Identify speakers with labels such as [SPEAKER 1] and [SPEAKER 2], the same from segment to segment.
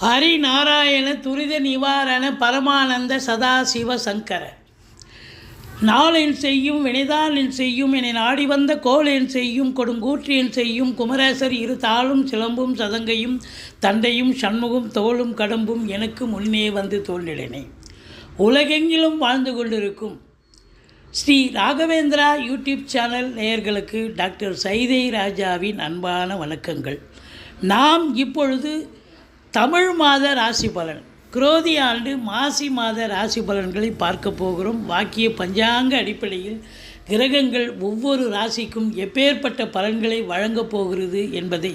[SPEAKER 1] ஹரிநாராயண துரித நிவாரண பரமானந்த சதாசிவ சங்கர. நாளின் செய்யும் வினைதாளின் செய்யும் என நாடி வந்த கோளென் செய்யும் கொடுங்கூற்றியன் செய்யும் குமரேசர் இரு தாளும் சிலம்பும் சதங்கையும் தண்டையும் சண்முகம் தோளும் கடம்பும் எனக்கு முன்னே வந்து தோன்றினே உலகெங்கிலும் வாழ்ந்து கொண்டிருக்கும் ஸ்ரீ ராகவேந்திரா யூடியூப் சேனல் நேயர்களுக்கு டாக்டர் சைதை ராஜாவின் அன்பான வணக்கங்கள். நாம் இப்பொழுது தமிழ் மாத ராசி பலன். குரோதி ஆண்டு மாசி மாத ராசி பலன்களை பார்க்க போகிறோம். வாக்கிய பஞ்சாங்க அடிப்படையில் கிரகங்கள் ஒவ்வொரு ராசிக்கும் எப்பேற்பட்ட பலன்களை வழங்கப் போகிறது என்பதை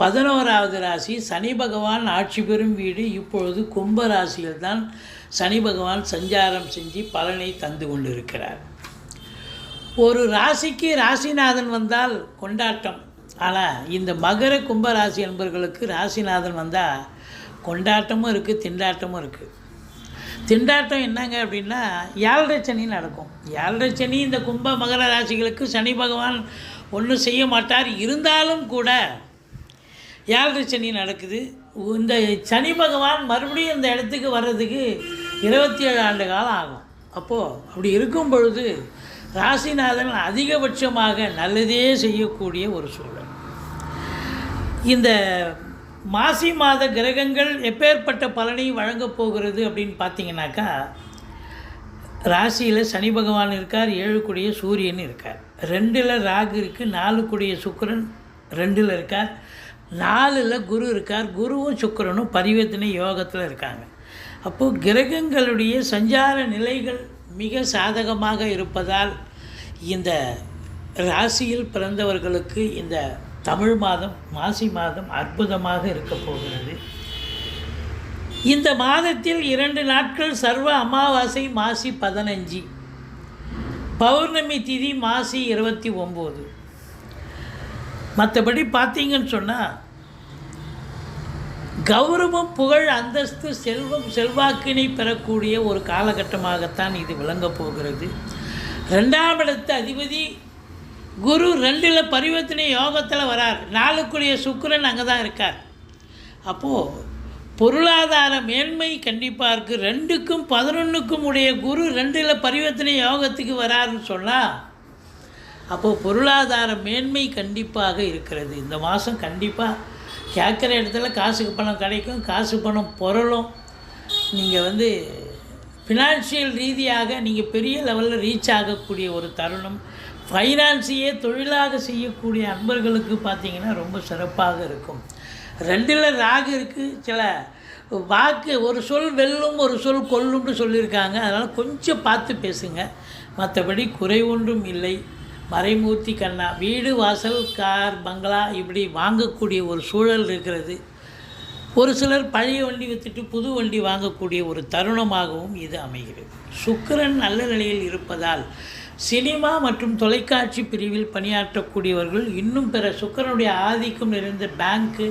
[SPEAKER 1] பதினோராவது ராசி சனி பகவான் ஆட்சி பெறும் வீடு. இப்பொழுது கும்ப ராசியில்தான் சனி பகவான் சஞ்சாரம் செஞ்சு பலனை தந்து கொண்டிருக்கிறார். ஒரு ராசிக்கு ராசிநாதன் வந்தால் கொண்டாட்டம். ஆனால் இந்த மகர கும்ப ராசி என்பவர்களுக்கு ராசிநாதன் வந்தால் கொண்டாட்டமும் இருக்குது திண்டாட்டமும் இருக்குது திண்டாட்டம் என்னங்க அப்படின்னா ஏழரை சனி நடக்கும். ஏழரை சனி இந்த கும்ப மகர ராசிகளுக்கு சனி பகவான் ஒன்றும் செய்ய மாட்டார். இருந்தாலும் கூட ஏழரை சனி நடக்குது. இந்த சனி பகவான் மறுபடியும் இந்த இடத்துக்கு வர்றதுக்கு இருபத்தி ஏழு ஆண்டு காலம் ஆகும். அப்போது அப்படி இருக்கும் பொழுது ராசிநாதன் அதிகபட்சமாக நல்லதே செய்யக்கூடிய ஒரு சூழல். இந்த மாசி மாத கிரகங்கள் எப்பேற்பட்ட பலனை வழங்கப் போகிறது அப்படின்னு பார்த்தீங்கன்னாக்கா ராசியில் சனி பகவான் இருக்கார் ஏழு கூடிய சூரியன் இருக்கார். ரெண்டில் ராகு இருக்குது நாலு கூடிய சுக்கரன் ரெண்டில் இருக்கார். நாலில் குரு இருக்கார். குருவும் சுக்கிரனும் பரிவர்த்தனை யோகத்தில் இருக்காங்க. அப்போது கிரகங்களுடைய சஞ்சார நிலைகள் மிக சாதகமாக இருப்பதால் இந்த ராசியில் பிறந்தவர்களுக்கு இந்த தமிழ் மாதம் மாசி மாதம் அற்புதமாக இருக்க போகிறது. இந்த மாதத்தில் இரண்டு நாட்கள் சர்வ அமாவாசை மாசி பதினஞ்சு. பௌர்ணமி திதி மாசி இருபத்தி ஒம்பது. மற்றபடி பார்த்தீங்கன்னு சொன்னால் கௌரவம் புகழ் அந்தஸ்து செல்வம் செல்வாக்கினை பெறக்கூடிய ஒரு காலகட்டமாகத்தான் இது விளங்கப் போகிறது. ரெண்டாம் இடத்து அதிபதி குரு ரெண்டில் பரிவர்த்தனை யோகத்தில் வரார். நாளுக்குரிய சுக்கரன் அங்கே தான் இருக்கார். அப்போது பொருளாதார மேன்மை கண்டிப்பாக இருக்குது ரெண்டுக்கும் பதினொன்றுக்கும் உடைய குரு ரெண்டில் பரிவர்த்தனை யோகத்துக்கு வராருன்னு சொன்னால் அப்போது பொருளாதார மேன்மை கண்டிப்பாக இருக்கிறது. இந்த மாதம் கண்டிப்பாக கேட்குற இடத்துல காசுக்கு பணம் கிடைக்கும் காசு பணம் பொருளும். நீங்கள் வந்து ஃபினான்ஷியல் ரீதியாக நீங்கள் பெரிய லெவலில் ரீச் ஆகக்கூடிய ஒரு தருணம். ஃபைனான்ஸையே தொழிலாக செய்யக்கூடிய அன்பர்களுக்கு பார்த்தீங்கன்னா ரொம்ப சிறப்பாக இருக்கும். ரெண்டில் ராகு இருக்குது சில வாக்கு ஒரு சொல் வெல்லும் ஒரு சொல் கொல்லும்னு சொல்லியிருக்காங்க. அதனால் கொஞ்சம் பார்த்து பேசுங்க. மற்றபடி குறை ஒன்றும் இல்லை. மறைமூர்த்தி கண்ணா வீடு வாசல் கார் பங்களா இப்படி வாங்கக்கூடிய ஒரு சூழல் இருக்கிறது. ஒரு சிலர் பழைய வண்டி விற்றுட்டு புது வண்டி வாங்கக்கூடிய ஒரு தருணமாகவும் இது அமைகிறது. சுக்கிரன் நல்ல நிலையில் இருப்பதால் சினிமா மற்றும் தொலைக்காட்சி பிரிவில் பணியாற்றக்கூடியவர்கள் இன்னும் பிற சுக்கிரனுடைய ஆதிக்கம் நிறைந்த பேங்க்கு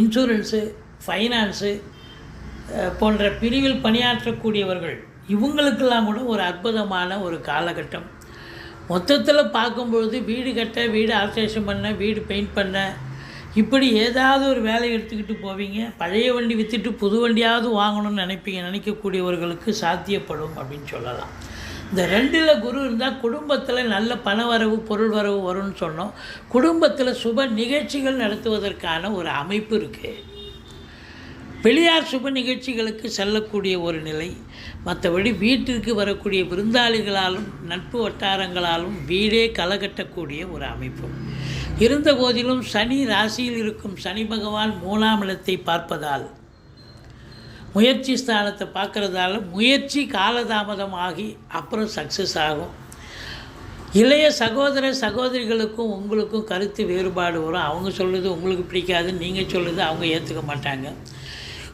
[SPEAKER 1] இன்சூரன்ஸு ஃபைனான்ஸு போன்ற பிரிவில் பணியாற்றக்கூடியவர்கள் இவங்களுக்கெல்லாம் கூட ஒரு அற்புதமான ஒரு காலகட்டம். மொத்தத்தில் பார்க்கும்பொழுது வீடு கட்ட வீடு ஆல்ட்ரேஷன் பண்ண வீடு பெயிண்ட் பண்ண இப்படி ஏதாவது ஒரு வேலையை எடுத்துக்கிட்டு போவீங்க. பழைய வண்டி விற்றுட்டு புது வண்டியாவது வாங்கணும்னு நினைப்பீங்க. நினைக்கக்கூடியவர்களுக்கு சாத்தியப்படும் அப்படின்னு சொல்லலாம். இந்த ரெண்டில் குரு இருந்தால் குடும்பத்தில் நல்ல பண வரவு பொருள் வரவு வரும்னு சொன்னோம். குடும்பத்தில் சுப நிகழ்ச்சிகள் நடத்துவதற்கான ஒரு அமைப்பு இருக்குது வெளியார் சுப நிகழ்ச்சிகளுக்கு செல்லக்கூடிய ஒரு நிலை. மற்றபடி வீட்டிற்கு வரக்கூடிய விருந்தாளிகளாலும் நட்பு வட்டாரங்களாலும் வீடே கலகட்டக்கூடிய ஒரு அமைப்பு. இருந்த போதிலும் சனி ராசியில் இருக்கும் சனி பகவான் மூணாம் இடத்தை பார்ப்பதால் முயற்சி ஸ்தானத்தை பார்க்குறதால முயற்சி காலதாமதம் ஆகி அப்புறம் சக்ஸஸ் ஆகும். இளைய சகோதர சகோதரிகளுக்கும் உங்களுக்கும் கருத்து வேறுபாடு வரும். அவங்க சொல்கிறது உங்களுக்கு பிடிக்காது நீங்கள் சொல்கிறது அவங்க ஏற்றுக்க மாட்டாங்க.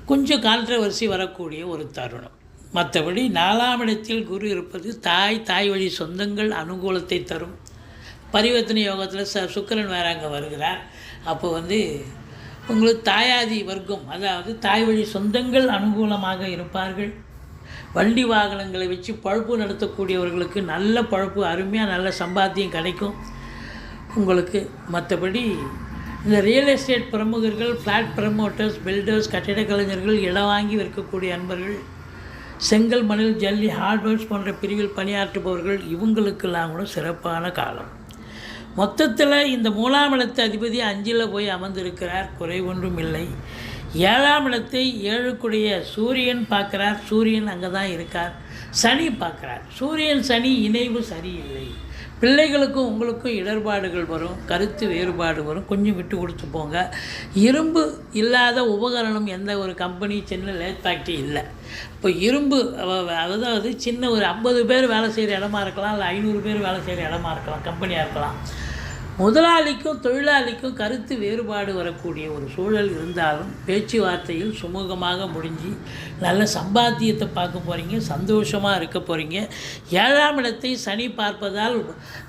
[SPEAKER 1] கொஞ்சம் கான்ட்ரவர்சி வரக்கூடிய ஒரு தருணம். மற்றபடி நாலாம் இடத்தில் குரு இருப்பது தாய் தாய் வழி சொந்தங்கள் அனுகூலத்தை தரும். பரிவர்த்தனை யோகத்தில் ச சுக்கரன் வேற அங்கே வருகிறார். அப்போ வந்து உங்களுக்கு தாயாதி வர்க்கம் அதாவது தாய் வழி சொந்தங்கள் அனுகூலமாக இருப்பார்கள். வண்டி வாகனங்களை வச்சு பழப்பு நடத்தக்கூடியவர்களுக்கு நல்ல பழப்பு அருமையாக நல்ல சம்பாத்தியம் கிடைக்கும். உங்களுக்கு மற்றபடி இந்த ரியல் எஸ்டேட் பிரமுகர்கள் ஃப்ளாட் ப்ரமோட்டர்ஸ் பில்டர்ஸ் கட்டிடக் கலைஞர்கள் இடம் வாங்கி விற்கக்கூடிய அன்பர்கள் செங்கல் மணல் ஜல்லி ஹார்ட்வேர்ஸ் போன்ற பிரிவில் பணியாற்றுபவர்கள் இவங்களுக்கெல்லாம் கூட சிறப்பான காலம். மொத்தத்தில் இந்த மூலாம் இடத்து அதிபதி அஞ்சில் போய் அமர்ந்திருக்கிறார் குறை ஒன்றும் இல்லை. ஏழாம் இடத்தை ஏழுக்குடைய சூரியன் பார்க்குறார் சூரியன் அங்கே தான் இருக்கார் சனி பார்க்குறார். சூரியன் சனி இணைவு சரியில்லை. பிள்ளைகளுக்கும் உங்களுக்கும் இடர்பாடுகள் வரும் கருத்து வேறுபாடு வரும். கொஞ்சம் விட்டு கொடுத்து போங்க. இரும்பு இல்லாத உபகரணம் எந்த ஒரு கம்பெனி சின்ன லேத் ஃபேக்ட்ரி இல்லை. இப்போ இரும்பு அதாவது சின்ன ஒரு ஐம்பது பேர் வேலை செய்கிற இடமா இருக்கலாம் இல்லை ஐநூறு பேர் வேலை செய்கிற இடமா இருக்கலாம் கம்பெனியாக இருக்கலாம். முதலாளிக்கும் தொழிலாளிக்கும் கருத்து வேறுபாடு வரக்கூடிய ஒரு சூழல் இருந்தாலும் பேச்சுவார்த்தையில் சுமூகமாக முடிஞ்சு நல்ல சம்பாத்தியத்தை பார்க்க போகிறீங்க சந்தோஷமாக இருக்க போகிறீங்க ஏழாம் இடத்தை சனி பார்ப்பதால்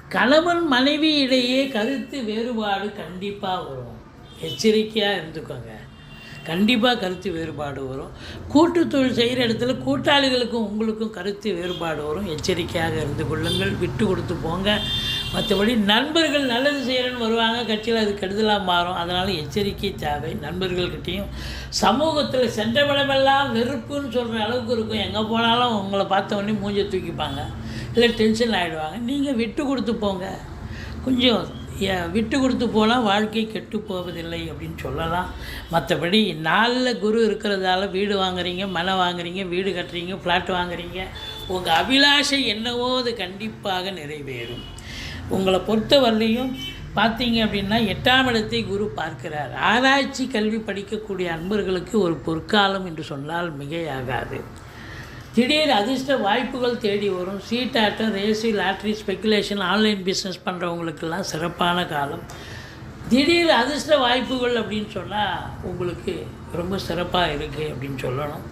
[SPEAKER 1] கணவன் மனைவி இடையே கருத்து வேறுபாடு கண்டிப்பாக வரும். எச்சரிக்கையாக இருந்துக்கோங்க. கண்டிப்பாக கருத்து வேறுபாடு வரும். கூட்டு தொழில் செய்கிற இடத்துல கூட்டாளிகளுக்கும் உங்களுக்கும் கருத்து வேறுபாடு வரும். எச்சரிக்கையாக இருந்து கொள்ளுங்கள். விட்டு கொடுத்து போங்க. மற்றபடி நண்பர்கள் நல்லது செய்கிறேன்னு வருவாங்க கட்சியில் அது கெடுதலாக மாறும். அதனால் எச்சரிக்கை தேவை. நண்பர்கள்கிட்டையும் சமூகத்தில் சென்றமிடமெல்லாம் வெறுப்புன்னு சொல்கிற அளவுக்கு இருக்கும். எங்கே போனாலும் உங்களை பார்த்த உடனே மூஞ்ச தூக்கிப்பாங்க. இல்லை டென்ஷன் ஆகிடுவாங்க நீங்கள் விட்டு கொடுத்து போங்க. கொஞ்சம் ஏ- விட்டு கொடுத்து போனால் வாழ்க்கை கெட்டு போவதில்லை அப்படின்னு சொல்லலாம். மற்றபடி நாளில் குரு இருக்கிறதால வீடு வாங்குறீங்க மனை வாங்குறீங்க வீடு கட்டுறீங்க ஃப்ளாட் வாங்குறீங்க. உங்கள் அபிலாஷை என்னவோ அது கண்டிப்பாக நிறைவேறும். உங்களை பொறுத்தவரையிலையும் பார்த்தீங்க அப்படின்னா எட்டாம் இடத்தை குரு பார்க்கிறார். ஆராய்ச்சி கல்வி படிக்கக்கூடிய அன்பர்களுக்கு ஒரு பொற்காலம் என்று சொன்னால் மிகையாகாது. திடீர் அதிர்ஷ்ட வாய்ப்புகள் தேடி வரும். சீட்டாட்டம் ரேசி லாட்ரி ஸ்பெக்குலேஷன் ஆன்லைன் பிஸ்னஸ் பண்ணுறவங்களுக்கெல்லாம் சிறப்பான காலம். திடீர் அதிர்ஷ்ட வாய்ப்புகள் அப்படின்னு சொன்னால் உங்களுக்கு ரொம்ப சிறப்பாக இருக்குது அப்படின்னு சொல்லணும்.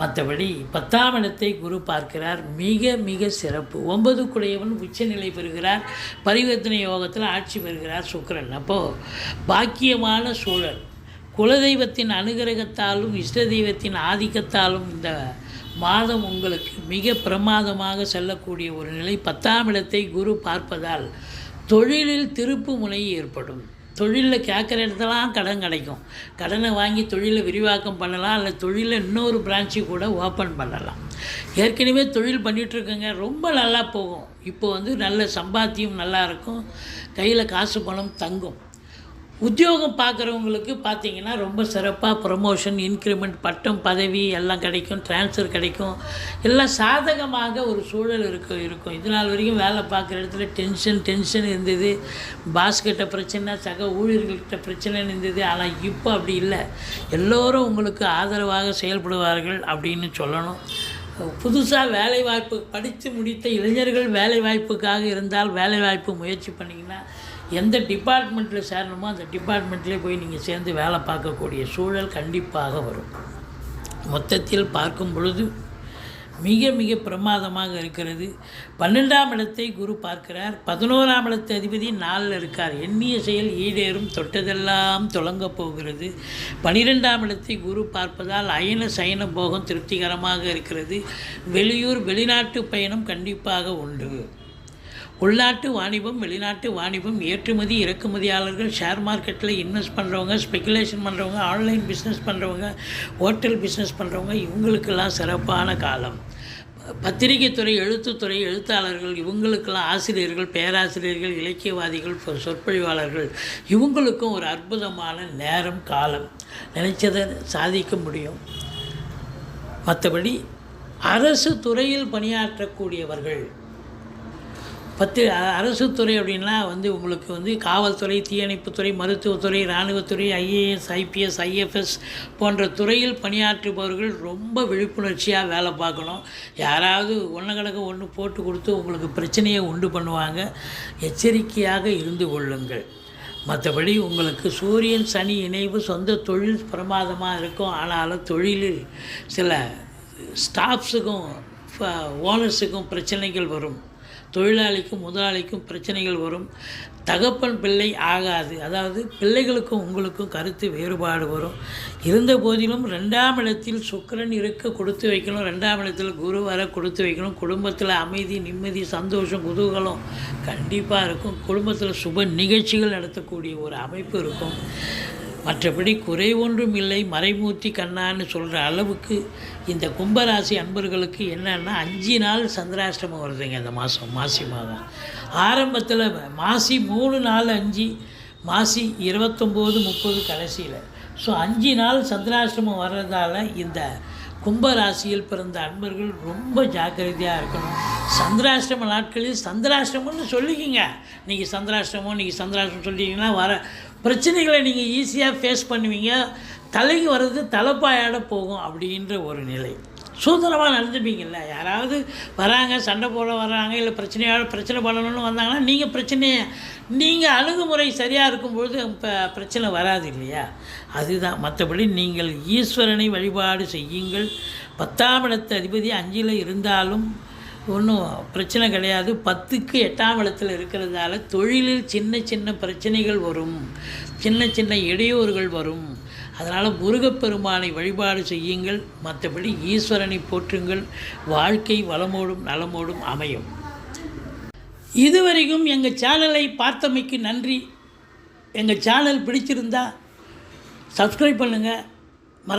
[SPEAKER 1] மற்றபடி பத்தாம் இடத்தை குரு பார்க்கிறார். மிக மிக சிறப்பு. ஒன்பது குடையவன் உச்சநிலை பெறுகிறார். பரிவர்த்தனை யோகத்தில் ஆட்சி பெறுகிறார் சுக்கரன். அப்போது பாக்கியமான சூழல். குலதெய்வத்தின் அனுகிரகத்தாலும் இஷ்ட தெய்வத்தின் ஆதிக்கத்தாலும் இந்த மாதம் உங்களுக்கு மிக பிரமாதமாக செல்லக்கூடிய ஒரு நிலை. பத்தாம் இடத்தை குரு பார்ப்பதால் தொழிலில் திருப்பு முனை ஏற்படும். தொழிலில் கேட்குற இடத்துலாம் கடன் கிடைக்கும். கடனை வாங்கி தொழிலை விரிவாக்கம் பண்ணலாம் இல்லை தொழிலில் இன்னொரு பிரான்ச்சு கூட ஓப்பன் பண்ணலாம். ஏற்கனவே தொழில் பண்ணிகிட்ருக்கங்க ரொம்ப நல்லா போகும். இப்போ வந்து நல்ல சம்பாத்தியம் நல்லா இருக்கும். கையில் காசு பணம் தங்கும். உத்தியோகம் பார்க்குறவங்களுக்கு பார்த்தீங்கன்னா ரொம்ப சிறப்பாக ப்ரமோஷன் இன்க்ரிமெண்ட் பட்டம் பதவி எல்லாம் கிடைக்கும் ட்ரான்ஸ்ஃபர் கிடைக்கும். எல்லாம் சாதகமாக ஒரு சூழல் இருக்கும் இருக்கும். இது நாள் வரைக்கும் வேலை பார்க்குற இடத்துல டென்ஷன் டென்ஷன் இருந்தது. பாஸ்கிட்ட பிரச்சனை சக ஊழியர்கள்கிட்ட பிரச்சனை இருந்தது. ஆனால் இப்போ அப்படி இல்லை. எல்லோரும் உங்களுக்கு ஆதரவாக செயல்படுவார்கள் அப்படின்னு சொல்லணும். புதுசாக வேலைவாய்ப்பு படித்து முடித்த இளைஞர்கள் வேலைவாய்ப்புக்காக இருந்தால் வேலைவாய்ப்பு முயற்சி பண்ணிங்கன்னா எந்த டிபார்ட்மெண்ட்டில் சேரணுமோ அந்த டிபார்ட்மெண்ட்லேயே போய் நீங்கள் சேர்ந்து வேலை பார்க்கக்கூடிய சூழல் கண்டிப்பாக வரும். மொத்தத்தில் பார்க்கும் பொழுது மிக மிக பிரமாதமாக இருக்கிறது. பன்னெண்டாம் இடத்தை குரு பார்க்கிறார். பதினோராம் இடத்து அதிபதி நாளில் இருக்கார். எண்ணிய செயல் ஈடேறும். தொட்டதெல்லாம் தொடங்கப் போகிறது. பனிரெண்டாம் இடத்தை குரு பார்ப்பதால் அயன சயன போகம் திருப்திகரமாக இருக்கிறது. வெளியூர் வெளிநாட்டு பயணம் கண்டிப்பாக உண்டு உள்நாட்டு வாணிபம் வெளிநாட்டு வாணிபம் ஏற்றுமதி இறக்குமதியாளர்கள் ஷேர் மார்க்கெட்டில் இன்வெஸ்ட் பண்ணுறவங்க ஸ்பெகுலேஷன் பண்ணுறவங்க ஆன்லைன் பிஸ்னஸ் பண்ணுறவங்க ஹோட்டல் பிஸ்னஸ் பண்ணுறவங்க இவங்களுக்கெல்லாம் சிறப்பான காலம். பத்திரிகை துறை எழுத்துத்துறை எழுத்தாளர்கள் இவங்களுக்கெல்லாம் ஆசிரியர்கள் பேராசிரியர்கள் இலக்கியவாதிகள் சொ- சொற்பொழிவாளர்கள் இவங்களுக்கும் ஒரு அற்புதமான நேரம் காலம். நினைச்சதை சாதிக்க முடியும். மற்றபடி அரசு துறையில் பணியாற்றக்கூடியவர்கள் பத்து அரசு துறை அப்படின்னா வந்து உங்களுக்கு வந்து காவல்துறை தீயணைப்புத்துறை மருத்துவத்துறை இராணுவத்துறை ஐஏஎஸ் ஐபிஎஸ் ஐஎஃப்எஸ் போன்ற துறையில் பணியாற்றுபவர்கள் ரொம்ப விழிப்புணர்ச்சியாக வேலை பார்க்கணும். யாராவது ஒன்று கணக்கு ஒன்று போட்டு கொடுத்து உங்களுக்கு பிரச்சனையை உண்டு பண்ணுவாங்க. எச்சரிக்கையாக இருந்து கொள்ளுங்கள். மற்றபடி உங்களுக்கு சூரியன் சனி இணைவு சொந்த தொழில் பிரமாதமாக இருக்கும். ஆனாலும் தொழிலில் சில ஸ்டாஃப்ஸுக்கும் ஓனர்ஸுக்கும் பிரச்சனைகள் வரும். தொழிலாளிக்கும் முதலாளிக்கும் பிரச்சனைகள் வரும். தகப்பன் பிள்ளை ஆகாது. அதாவது பிள்ளைகளுக்கும் உங்களுக்கும் கருத்து வேறுபாடு வரும். இருந்த போதிலும் ரெண்டாம் இடத்தில் சுக்கிரன் இருக்க கொடுத்து வைக்கணும். ரெண்டாம் இடத்தில் குரு வர கொடுத்து வைக்கணும். குடும்பத்தில் அமைதி நிம்மதி சந்தோஷம் குதூகலம் கண்டிப்பாக இருக்கும். குடும்பத்தில் சுப நிகழ்ச்சிகள் நடத்தக்கூடிய ஒரு அமைப்பு இருக்கும். மற்றபடி குறை ஒன்றும் இல்லை. மறைமூர்த்தி கண்ணான்னு சொல்கிற அளவுக்கு இந்த கும்பராசி அன்பர்களுக்கு என்னென்னா அஞ்சு நாள் சந்திராஷ்டமம் வருதுங்க இந்த மாதம் மாசி மாதம். ஆரம்பத்தில் மாசி மூணு நாலு அஞ்சு மாசி இருபத்தொம்போது முப்பது கடைசியில். ஸோ அஞ்சு நாள் சந்திராஷ்டமம் வர்றதால இந்த கும்பராசியில் பிறந்த அன்பர்கள் ரொம்ப ஜாக்கிரதையாக இருக்கணும். சந்திராஷ்டம நாட்களில் சந்திராஷ்டமம்னு சொல்லிக்கிங்க. நீங்கள் சந்திராஷ்டமம் நீங்கள் சந்திராஷ்டிரம் சொல்லிட்டீங்கன்னா வர பிரச்சனைகளை நீங்கள் ஈஸியாக ஃபேஸ் பண்ணுவீங்க. தலைக்கு வர்றது தலைப்பாயோட போகும் அப்படின்ற ஒரு நிலை. சுதந்திரமாக நடந்துப்பீங்கல்ல. யாராவது வராங்க சண்டை போட வர்றாங்க இல்லை பிரச்சனையோட பிரச்சனை பண்ணணும்னு வந்தாங்கன்னா நீங்கள் பிரச்சனையை நீங்கள் அணுகுமுறை சரியாக இருக்கும்பொழுது இப்போ பிரச்சனை வராது இல்லையா? அதுதான். மற்றபடி நீங்கள் ஈஸ்வரனை வழிபாடு செய்யுங்கள். பத்தாம் இடத்து அதிபதி அஞ்சில் இருந்தாலும் ஒன்றும் பிரச்சனை கிடையாது. பத்துக்கு எட்டாம் இடத்துல இருக்கிறதால தொழிலில் சின்ன சின்ன பிரச்சனைகள் வரும். சின்ன சின்ன இடையூறுகள் வரும். அதனால் முருகப்பெருமானை வழிபாடு செய்யுங்கள். மற்றபடி ஈஸ்வரனை போற்றுங்கள். வாழ்க்கை வளமோடும் நலமோடும் அமையும். இதுவரைக்கும் எங்கள் சேனலை பார்த்தமைக்கு நன்றி. எங்கள் சேனல் பிடிச்சிருந்தா சப்ஸ்கிரைப் பண்ணுங்கள்